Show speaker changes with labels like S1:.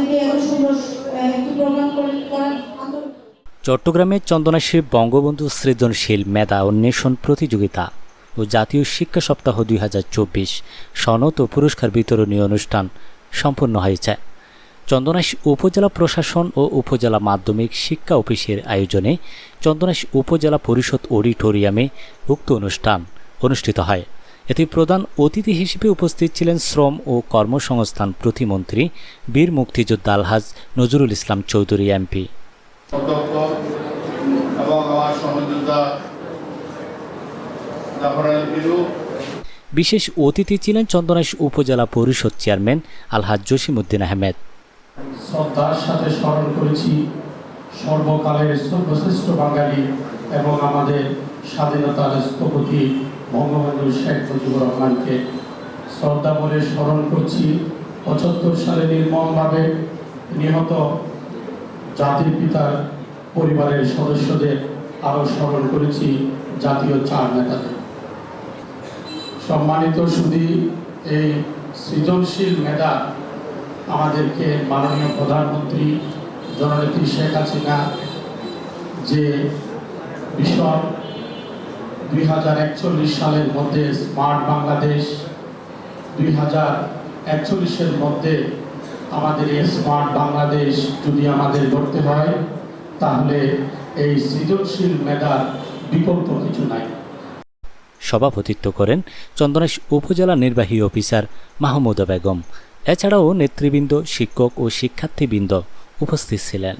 S1: আমাদেরকে এত সুন্দর একটি প্রোগ্রাম করার আন্তরিক
S2: চট্টগ্রামের চন্দনাশী বঙ্গবন্ধু সৃজনশীল মেধা অন্বেষণ প্রতিযোগিতা ও জাতীয় শিক্ষা সপ্তাহ দুই হাজার চব্বিশ সনদ ও পুরস্কার বিতরণী অনুষ্ঠান সম্পন্ন হয়েছে। চন্দনাইশ উপজেলা প্রশাসন ও উপজেলা মাধ্যমিক শিক্ষা অফিসের আয়োজনে চন্দনাইশ উপজেলা পরিষদ অডিটোরিয়ামে উক্ত অনুষ্ঠান অনুষ্ঠিত হয়। এতে প্রধান অতিথি হিসেবে উপস্থিত ছিলেন শ্রম ও কর্মসংস্থান প্রতিমন্ত্রী বীর মুক্তিযোদ্ধা আলহাজ নজরুল ইসলাম চৌধুরী এমপি। বিশেষ অতিথি ছিলেন চন্দনাইশ উপজেলা পরিষদ চেয়ারম্যান আলহাজ জসিমউদ্দিন আহমেদ।
S3: শ্রদ্ধার সাথে স্মরণ করেছি। সর্বকালের সর্বশ্রেষ্ঠ বাঙালি এবং আমাদের স্বাধীনতার স্থপতি বঙ্গবন্ধু শেখ মুজিবুর রহমানকে শ্রদ্ধা বলে স্মরণ করছি। পঁচাত্তর সালে নির্মমভাবে নিহত জাতির পিতার পরিবারের সদস্যদের আরও স্মরণ করেছি জাতীয় চার নেতাদের। সম্মানিত সুদী এই সৃজনশীল মেধা আমাদেরকে মাননীয় প্রধানমন্ত্রী জননেত্রী শেখ হাসিনা যে বিষয় দুই হাজার একচল্লিশ সালের মধ্যে স্মার্ট বাংলাদেশ, দুই হাজার একচল্লিশের মধ্যে আমাদের এই স্মার্ট বাংলাদেশ যদি আমাদের গড়তে হয়, তাহলে এই সৃজনশীল মেধার বিকল্প কিছু নাই।
S2: সভাপতিত্ব করেন চন্দনাইশ উপজেলা নির্বাহী অফিসার মাহমুদা বেগম। এছাড়াও নেতৃবৃন্দ, শিক্ষক ও শিক্ষার্থীবৃন্দ উপস্থিত ছিলেন।